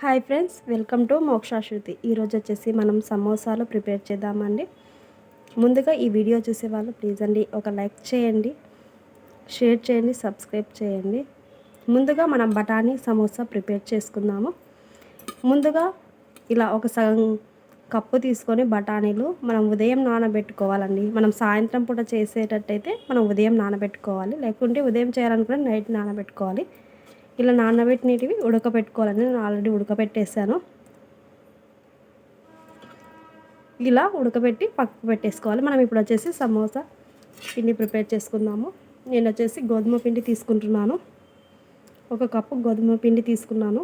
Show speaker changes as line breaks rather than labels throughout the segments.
Hi friends welcome to Mokshashruti. ఈరోజు వచ్చేసి మనం సమోసాలు ప్రిపేర్ చేద్దామండి. ముందుగా ఈ వీడియో చూసే వాళ్ళు ప్లీజ్ అండి ఒక లైక్ చేయండి షేర్ చేయండి సబ్స్క్రైబ్ చేయండి. ముందుగా మనం బఠానీ సమోసా ప్రిపేర్ చేసుకుందాము. ముందుగా ఇలా ఒక సగం కప్పు తీసుకొని బఠానీలు మనం ఉదయం నానబెట్టుకోవాలండి. మనం సాయంత్రం పూట చేసేటట్టయితే మనం ఉదయం నానబెట్టుకోవాలి. లేకుంటే ఉదయం చేయాలనుకుంటే నైట్ నానబెట్టుకోవాలి. ఇలా నానబెట్టినవి ఉడకబెట్టుకోవాలని నేను ఆల్రెడీ ఉడకబెట్టేసాను ఇలా ఉడకబెట్టి పక్కకు పెట్టేసుకోవాలి. మనం ఇప్పుడు వచ్చేసి సమోసా పిండి ప్రిపేర్ చేసుకుందాము. నేను వచ్చేసి గోధుమ పిండి తీసుకుంటున్నాను. ఒక కప్పు గోధుమ పిండి తీసుకున్నాను.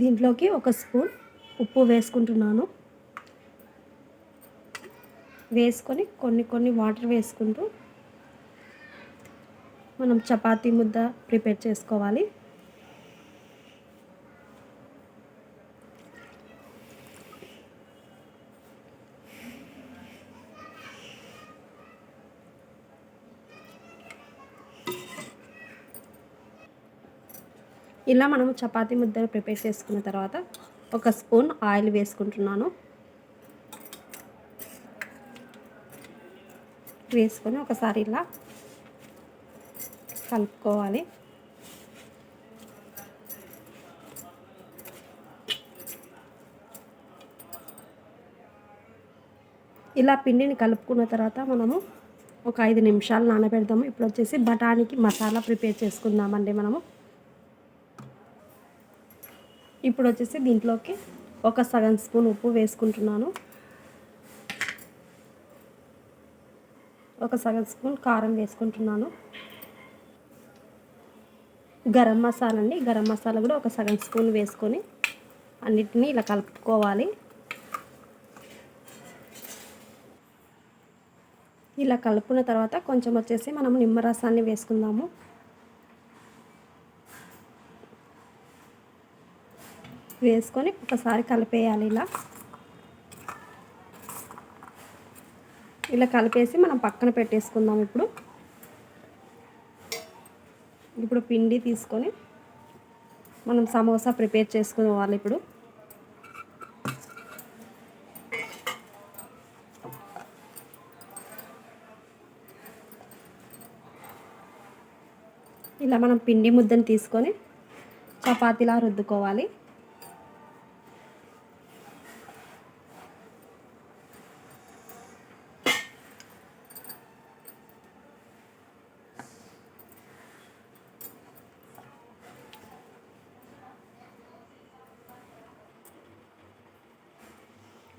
దీంట్లోకి ఒక స్పూన్ ఉప్పు వేసుకుంటున్నాను. వేసుకొని కొన్ని కొన్ని వాటర్ వేసుకుంటూ మనం చపాతీ ముద్ద ప్రిపేర్ చేసుకోవాలి. ఇలా మనం చపాతీ ముద్దలు ప్రిపేర్ చేసుకున్న తర్వాత ఒక స్పూన్ ఆయిల్ వేసుకుంటున్నాను. వేసుకొని ఒకసారి ఇలా కలుపుకోవాలి. ఇలా పిండిని కలుపుకున్న తర్వాత మనము ఒక ఐదు నిమిషాలు నానబెడదాము. ఇప్పుడు వచ్చేసి బఠానీకి మసాలా ప్రిపేర్ చేసుకుందామండి మనము. ఇప్పుడు వచ్చేసి దీంట్లోకి ఒక సగం స్పూన్ ఉప్పు వేసుకుంటున్నాను. ఒక సగం స్పూన్ కారం వేసుకుంటున్నాను. గరం మసాలా అండి. గరం మసాలా కూడా ఒక సగం స్పూన్ వేసుకొని అన్నిటినీ ఇలా కలుపుకోవాలి. ఇలా కలుపుకున్న తర్వాత కొంచెం వచ్చేసి మనం నిమ్మరసాన్ని వేసుకుందాము. వేసుకొని ఒకసారి కలిపేయాలి ఇలా. ఇలా కలిపేసి మనం పక్కన పెట్టేసుకుందాం ఇప్పుడు. ఇప్పుడు పిండి తీసుకొని మనం సమోసా ప్రిపేర్ చేసుకోవాలి ఇప్పుడు. ఇలా మనం పిండి ముద్దను తీసుకొని చపాతీలా రుద్దుకోవాలి.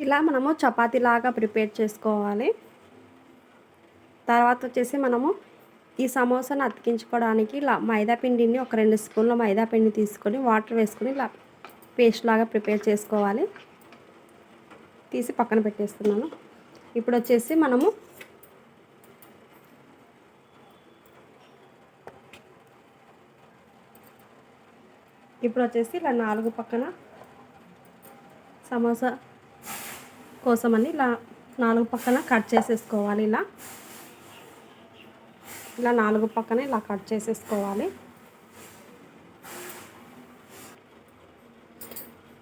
ఇలా మనము చపాతీలాగా ప్రిపేర్ చేసుకోవాలి. తర్వాత వచ్చేసి మనము ఈ సమోసాను అతికించుకోవడానికి ఇలా మైదా పిండిని ఒక రెండు స్పూన్ల మైదా పిండి తీసుకొని వాటర్ వేసుకొని ఇలా పేస్ట్ లాగా ప్రిపేర్ చేసుకోవాలి. తీసి పక్కన పెట్టేస్తున్నాను. ఇప్పుడు వచ్చేసి మనము ఇప్పుడు వచ్చేసి ఇలా నాలుగు పక్కన సమోసా కోసమని ఇలా నాలుగు పక్కన కట్ చేసేసుకోవాలి ఇలా. ఇలా నాలుగు పక్కన ఇలా కట్ చేసేసుకోవాలి.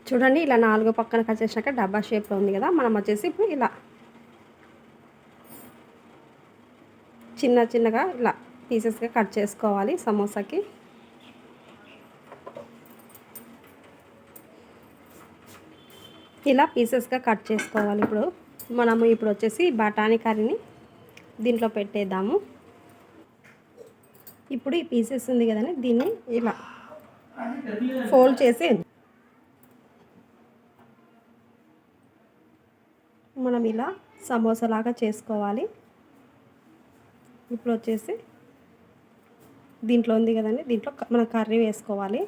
చూడండి ఇలా నాలుగు పక్కన కట్ చేసినాక డబ్బా షేప్లో ఉంది కదా మనం వచ్చేసి ఇప్పుడు ఇలా చిన్న చిన్నగా ఇలా పీసెస్గా కట్ చేసుకోవాలి సమోసాకి. ఇలా పీసెస్గా కట్ చేసుకోవాలి. ఇప్పుడు మనము ఇప్పుడు వచ్చేసి బఠానీ కర్రీని దీంట్లో పెట్టేద్దాము. ఇప్పుడు ఈ పీసెస్ ఉంది కదండి దీన్ని ఇలా ఫోల్డ్ చేసి మనం ఇలా సమోసాలాగా చేసుకోవాలి. ఇప్పుడు వచ్చేసి దీంట్లో ఉంది కదండి దీంట్లో మనం కర్రీ వేసుకోవాలి.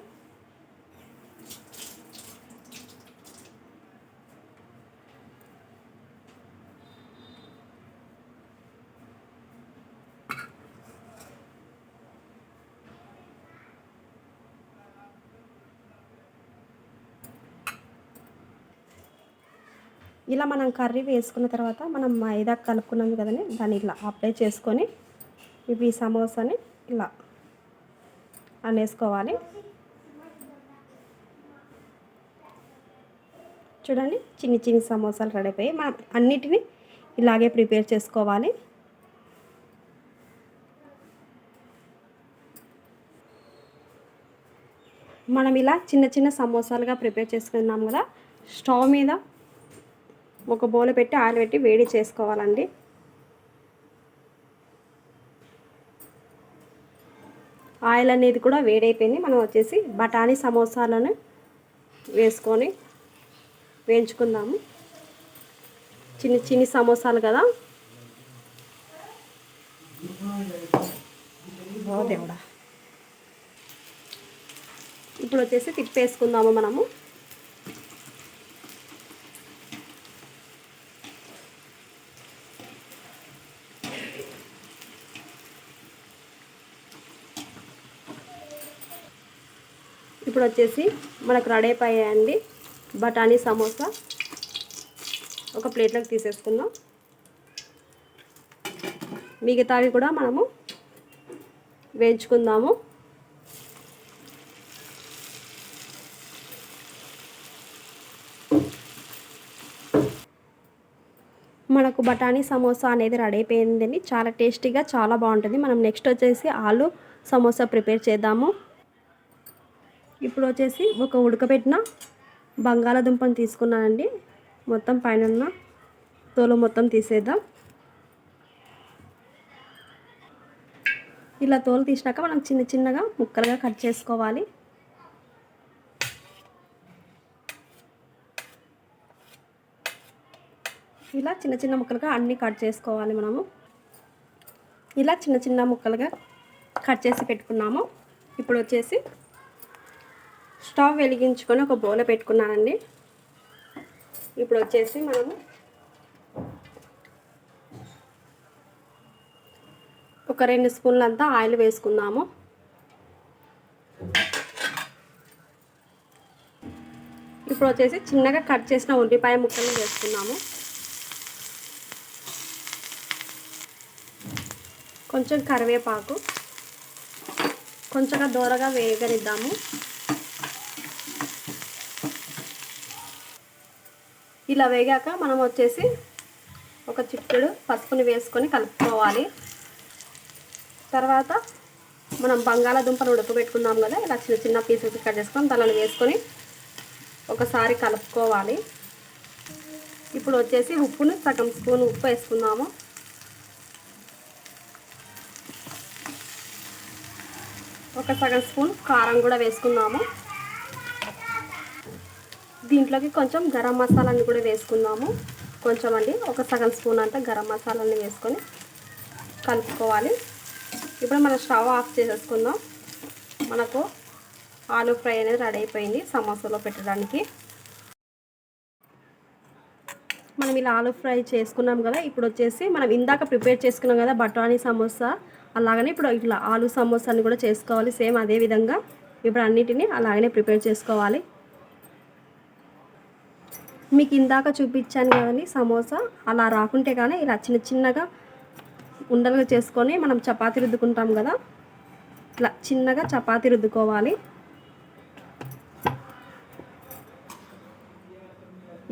ఇలా మనం కర్రీ వేసుకున్న తర్వాత మనం మైదా కలుపుకున్నాం కదండి దాన్ని ఇలా అప్లై చేసుకొని ఇవి ఈ సమోసాని ఇలా అనేసుకోవాలి. చూడండి చిన్ని చిన్ని సమోసాలు రెడీ అయిపోయి మనం అన్నిటినీ ఇలాగే ప్రిపేర్ చేసుకోవాలి. మనం ఇలా చిన్న చిన్న సమోసాలుగా ప్రిపేర్ చేసుకున్నాం కదా స్టవ్ మీద ఒక బౌల్ పెట్టి ఆయిల్ పెట్టి వేడి చేసుకోవాలండి. ఆయిల్ అనేది కూడా వేడైపోయింది. మనం వచ్చేసి బఠానీ సమోసాలను వేసుకొని వేయించుకుందాము. చిన్ని చిన్ని సమోసాలు కదా? దేవుడా. ఇప్పుడు వచ్చేసి తిప్పేసుకుందాము మనము. ఇప్పుడు వచ్చేసి మనకు రెడీ అయిపోయాయండి బఠానీ సమోసా. ఒక ప్లేట్లోకి తీసేసుకుందాం. మిగతావి కూడా మనము వేయించుకుందాము. మనకు బఠానీ సమోసా అనేది రెడీ అయిపోయిందండి. చాలా టేస్టీగా చాలా బాగుంటుంది. మనం నెక్స్ట్ వచ్చేసి ఆలు సమోసా ప్రిపేర్ చేద్దాము. ఇప్పుడు వచ్చేసి ఒక ఉడకబెట్టిన బంగాళాదుంపను తీసుకున్నానండి. మొత్తం పైన ఉన్న తోలు మొత్తం తీసేద్దాం. ఇలా తోలు తీసినాక మనం చిన్న చిన్నగా ముక్కలుగా కట్ చేసుకోవాలి. ఇలా చిన్న చిన్న ముక్కలుగా అన్నీ కట్ చేసుకోవాలి మనము. ఇలా చిన్న చిన్న ముక్కలుగా కట్ చేసి పెట్టుకున్నాము. ఇప్పుడు వచ్చేసి స్టవ్ వెలిగించుకొని ఒక బౌల్ పెట్టుకున్నానండి. ఇప్పుడు వచ్చేసి మనము ఒక రెండు స్పూన్లంతా ఆయిల్ వేసుకుందాము. ఇప్పుడు వచ్చేసి చిన్నగా కట్ చేసిన ఉల్లిపాయ ముక్కలు వేసుకున్నాము కొంచెం కరివేపాకు కొంచెంగా దూరగా వేగనిద్దాము. ఇలా వేగాక మనం వచ్చేసి ఒక చిక్కుడు పసుపుని వేసుకొని కలుపుకోవాలి. తర్వాత మనం బంగాళాదుంపను ఉడకబెట్టుకున్నాం కదా ఇలా చిన్న చిన్న పీసెస్ కట్ చేసుకొని దానిలో వేసుకొని ఒకసారి కలుపుకోవాలి. ఇప్పుడు వచ్చేసి ఉప్పును సగం స్పూన్ ఉప్పు వేసుకుందాము. ఒక సగం స్పూన్ కారం కూడా వేసుకున్నాము. దీంట్లోకి కొంచెం గరం మసాలాని కూడా వేసుకుందాము. కొంచెం అండి ఒక సగం స్పూన్ అంతా గరం మసాలాని వేసుకొని కలుపుకోవాలి. ఇప్పుడు మనం స్టవ్ ఆఫ్ చేసేసుకుందాం. మనకు ఆలూ ఫ్రై అనేది రెడీ అయిపోయింది సమోసాలో పెట్టడానికి. మనం ఇలా ఆలూ ఫ్రై చేసుకున్నాం కదా ఇప్పుడు వచ్చేసి మనం ఇందాక ప్రిపేర్ చేసుకున్నాం కదా బఠానీ సమోసా అలాగనే ఇప్పుడు ఇట్లా ఆలు సమోసాని కూడా చేసుకోవాలి. సేమ్ అదే విధంగా ఇప్పుడు అన్నిటిని అలాగనే ప్రిపేర్ చేసుకోవాలి. మీకు ఇందాక చూపించాను కదండి సమోసా. అలా రాకుంటే కానీ ఇలా చిన్న చిన్నగా ఉండలుగా చేసుకొని మనం చపాతి రుద్దుకుంటాం కదా. ఇట్లా చిన్నగా చపాతి రుద్దుకోవాలి.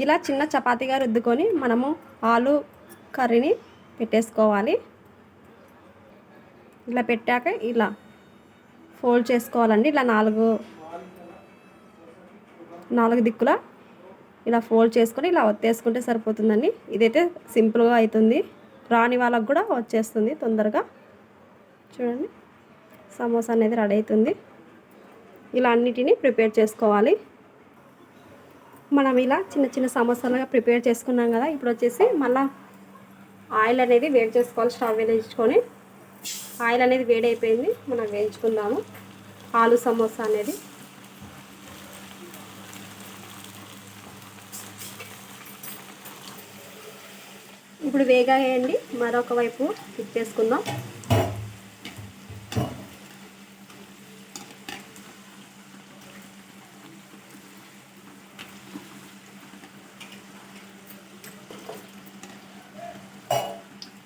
ఇలా చిన్న చపాతీగా రుద్దుకొని మనము ఆలు కర్రీని పెట్టేసుకోవాలి. ఇలా పెట్టాక ఇలా ఫోల్డ్ చేసుకోవాలండి. ఇలా నాలుగు నాలుగు దిక్కుల ఇలా ఫోల్డ్ చేసుకొని ఇలా ఒత్తేసుకుంటే సరిపోతుందండి. ఇదైతే సింపుల్గా అవుతుంది రాని వాళ్ళకు కూడా వచ్చేస్తుంది తొందరగా. చూడండి. సమోసా అనేది రెడీ అవుతుంది. ఇలా అన్నిటినీ ప్రిపేర్ చేసుకోవాలి. మనం ఇలా చిన్న చిన్న సమోసాలుగా ప్రిపేర్ చేసుకున్నాం కదా ఇప్పుడు వచ్చేసి మళ్ళీ ఆయిల్ అనేది వేడి చేసుకోవాలి స్టవ్ వేయించుకొని. ఆయిల్ అనేది వేడైపోయింది. మనం వేయించుకుందాము. ఆలు సమోసా అనేది. ఇప్పుడు వేగాయండి మరొక వైపు తిప్పేసుకుందాం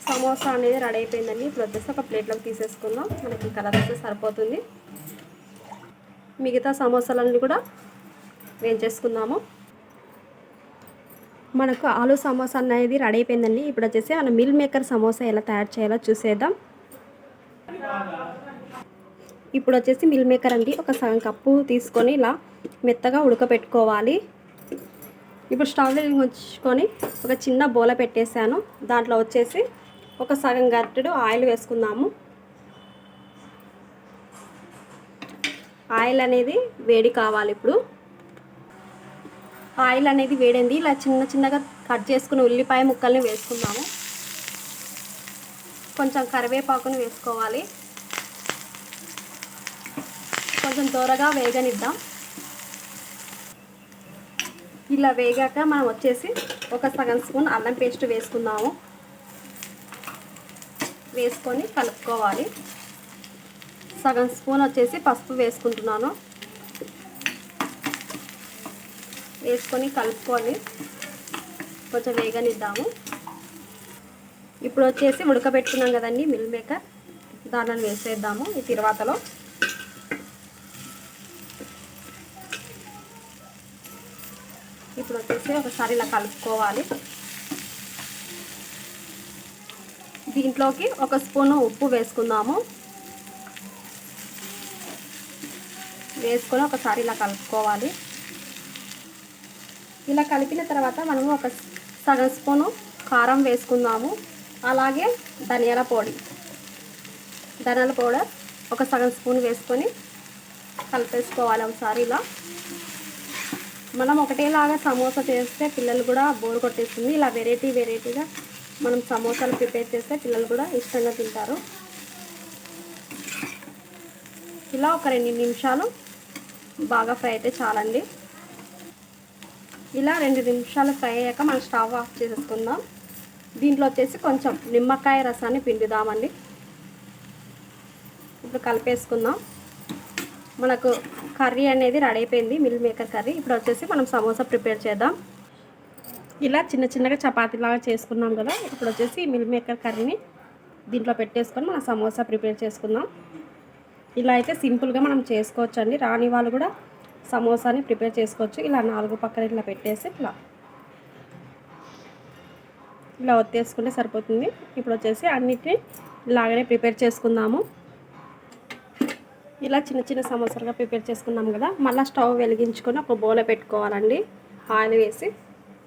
సమోసా సమోసా అనేది రెడీ అయిపోయిందండి. ఇప్పుడు వచ్చేసి ఒక ప్లేట్లోకి తీసేసుకుందాం. మనకి కలర్ వస్తే సరిపోతుంది. మిగతా సమోసాలన్నీ కూడా వేయించేసుకుందాము. మనకు ఆలు సమోసా అనేది రెడీ అయిపోయిందండి. ఇప్పుడు వచ్చేసి మనం మిల్ మేకర్ సమోసా ఎలా తయారు చేయాలో చూసేద్దాం. ఇప్పుడు వచ్చేసి మిల్ మేకర్ అండి ఒక సగం కప్పు తీసుకొని ఇలా మెత్తగా ఉడకబెట్టుకోవాలి. ఇప్పుడు స్టవ్ ఉంచుకొని ఒక చిన్న బోల పెట్టేశాను. దాంట్లో వచ్చేసి ఒక సగం గరిటెడు ఆయిల్ వేసుకుందాము. ఆయిల్ అనేది వేడి కావాలి ఇప్పుడు. ఆయిల్ అనేది వేడింది ఇలా చిన్న చిన్నగా కట్ చేసుకున్న ఉల్లిపాయ ముక్కల్ని వేసుకుందాము. కొంచెం కరివేపాకుని వేసుకోవాలి. కొంచెం త్వరగా వేగనిద్దాం. ఇలా వేగాక మనం వచ్చేసి ఒక సగం స్పూన్ అల్లం పేస్ట్ వేసుకుందాము. వేసుకొని కలుపుకోవాలి. సగం స్పూన్ వచ్చేసి పసుపు వేసుకుంటున్నాను. వేసుకొని కలుపుకొని కొంచెం వేగనిద్దాము. ఇప్పుడు వచ్చేసి ఉడకబెట్టుకున్నాం కదండి మిల్ మేకర్. దానిని వేసేద్దాము ఈ తర్వాతలో. ఇప్పుడు వచ్చేసి ఒకసారి ఇలా కలుపుకోవాలి. దీంట్లోకి ఒక స్పూను ఉప్పు వేసుకుందాము. వేసుకొని ఒకసారి ఇలా కలుపుకోవాలి. ఇలా కలిపిన తర్వాత మనము ఒక సగం స్పూను కారం వేసుకుందాము. అలాగే ధనియాల పొడి. ధనియాల పౌడర్ ఒక సగం స్పూన్ వేసుకొని కలిపేసుకోవాలి ఒకసారి ఇలా. మనం ఒకటేలాగా సమోసా చేస్తే పిల్లలు కూడా బోర్ కొట్టేస్తుంది. ఇలా వెరైటీ వెరైటీగా మనం సమోసాలు ప్రిపేర్ చేస్తే పిల్లలు కూడా ఇష్టంగా తింటారు. ఇలా ఒక రెండు నిమిషాలు బాగా ఫ్రై అయితే చాలండి. ఇలా రెండు నిమిషాలు ఫ్రై అయ్యాక మనం స్టవ్ ఆఫ్ చేసేసుకుందాం. దీంట్లో వచ్చేసి కొంచెం నిమ్మకాయ రసాన్ని పిండుదామండి. ఇప్పుడు కలిపేసుకుందాం. మనకు కర్రీ అనేది రెడీ అయిపోయింది మిల్ మేకర్ కర్రీ. ఇప్పుడు వచ్చేసి మనం సమోసా ప్రిపేర్ చేద్దాం. ఇలా చిన్న చిన్నగా చపాతీలాగా చేసుకున్నాం కదా ఇప్పుడు వచ్చేసి మిల్ మేకర్ కర్రీని దీంట్లో పెట్టేసుకొని మనం సమోసా ప్రిపేర్ చేసుకుందాం. ఇలా అయితే సింపుల్గా మనం చేసుకోవచ్చు అండి రాని వాళ్ళు కూడా సమోసాని ప్రిపేర్ చేసుకోవచ్చు. ఇలా నాలుగు పక్కన ఇట్లా పెట్టేసి ఇట్లా. ఇలా ఒత్తేసుకుంటే సరిపోతుంది. ఇప్పుడు వచ్చేసి అన్నిటిని ఇలాగనే ప్రిపేర్ చేసుకుందాము. ఇలా చిన్న చిన్న సమోసాలుగా ప్రిపేర్ చేసుకున్నాము కదా. మళ్ళీ స్టవ్ వెలిగించుకొని ఒక బౌల పెట్టుకోవాలండి. ఆయిల్ వేసి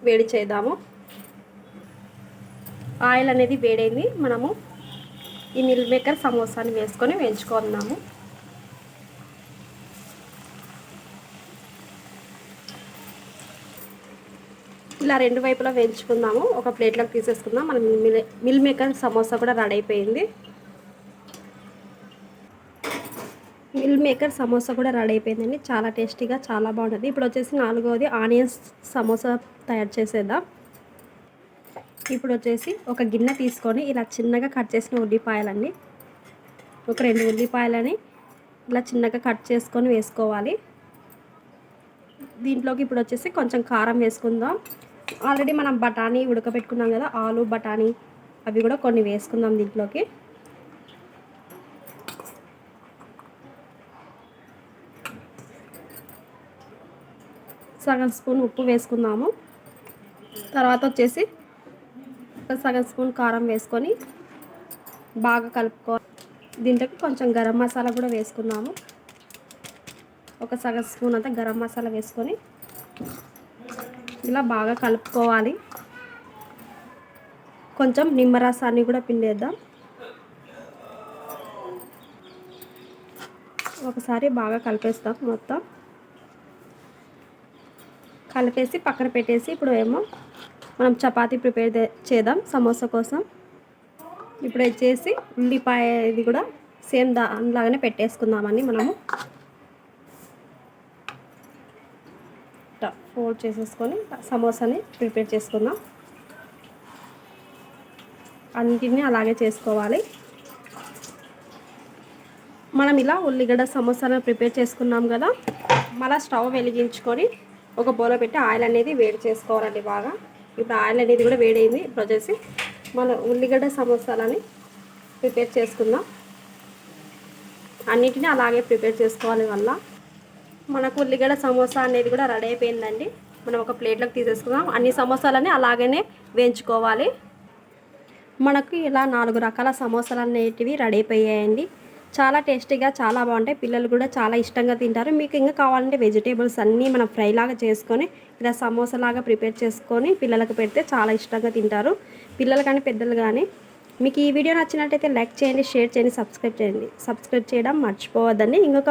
వేడి చేద్దాము. ఆయిల్ అనేది వేడైంది. మనము ఈ మిల్ మేకర్ సమోసాని వేసుకొని వేయించుకుందాము. ఇలా రెండు వైపులా వేయించుకుందాము. ఒక ప్లేట్లోకి తీసేసుకుందాం. మనం మిల్ మిల్ మేకర్ సమోసా కూడా రెడీ అయిపోయింది. మిల్ మేకర్ సమోసా కూడా రెడీ అయిపోయిందండి. చాలా టేస్టీగా చాలా బాగుంటుంది. ఇప్పుడు వచ్చేసి నాలుగవది ఆనియన్స్ సమోసా తయారు చేసేద్దాం. ఇప్పుడు వచ్చేసి ఒక గిన్నె తీసుకొని ఇలా చిన్నగా కట్ చేసిన ఉల్లిపాయలండి ఒక రెండు ఉల్లిపాయలని ఇలా చిన్నగా కట్ చేసుకొని వేసుకోవాలి. దీంట్లోకి ఇప్పుడు వచ్చేసి కొంచెం కారం వేసుకుందాం. ఆల్రెడీ మనం బఠానీ ఉడకబెట్టుకున్నాం కదా ఆలు బఠానీ అవి కూడా కొన్ని వేసుకుందాం దీంట్లోకి. సగం స్పూన్ ఉప్పు వేసుకుందాము. తర్వాత వచ్చేసి ఒక సగం స్పూన్ కారం వేసుకొని బాగా కలుపుకో దీంట్లోకి కొంచెం గరం మసాలా కూడా వేసుకున్నాము ఒక సగం స్పూన్ అంతా గరం మసాలా వేసుకొని ఇలా బాగా కలుపుకోవాలి. కొంచెం నిమ్మరసాన్ని కూడా పిండేద్దాం. ఒకసారి బాగా కలిపేస్తాం మొత్తం. కలిపేసి పక్కన పెట్టేసి ఇప్పుడు ఏమో మనం చపాతీ ప్రిపేర్ చేద్దాం సమోసా కోసం. ఇప్పుడు వచ్చేసి ఉల్లిపాయ ఇది కూడా సేమ్ దానిలాగానే పెట్టేసుకుందామని మనము. ఫోల్డ్ చేసేసుకొని సమోసాని ప్రిపేర్ చేసుకుందాం. అన్నిటిని అలాగే చేసుకోవాలి. మనం ఇలా ఉల్లిగడ్డ సమోసాలను ప్రిపేర్ చేసుకున్నాం కదా. మళ్ళీ స్టవ్ వెలిగించుకొని ఒక బోలో పెట్టి ఆయిల్ అనేది వేడి చేసుకోవాలండి బాగా. ఇప్పుడు ఆయిల్ అనేది కూడా వేడైంది. ఇప్పుడు వచ్చేసి మన ఉల్లిగడ్డ సమోసాలని ప్రిపేర్ చేసుకుందాం. అన్నిటిని అలాగే ప్రిపేర్ చేసుకోవాలి వల్ల మనకు ఉల్లిగడ్డ సమోసా అనేది కూడా రెడీ అయిపోయిందండి. మనం ఒక ప్లేట్లోకి తీసేసుకుందాం. అన్ని సమోసాలని అలాగనే వేయించుకోవాలి. మనకు ఇలా నాలుగు రకాల సమోసాలు అనేటివి రెడీ అయిపోయాయండి. చాలా టేస్టీగా చాలా బాగుంటాయి. పిల్లలు కూడా చాలా ఇష్టంగా తింటారు. మీకు ఇంకా కావాలంటే వెజిటేబుల్స్ అన్నీ మనం ఫ్రై లాగా చేసుకొని ఇలా సమోసాలాగా ప్రిపేర్ చేసుకొని పిల్లలకు పెడితే చాలా ఇష్టంగా తింటారు. పిల్లలు కానీ పెద్దలు కానీ మీకు ఈ వీడియో నచ్చినట్టయితే లైక్ చేయండి షేర్ చేయండి సబ్స్క్రైబ్ చేయండి. సబ్స్క్రైబ్ చేయడం మర్చిపోవద్దండి. ఇంకొక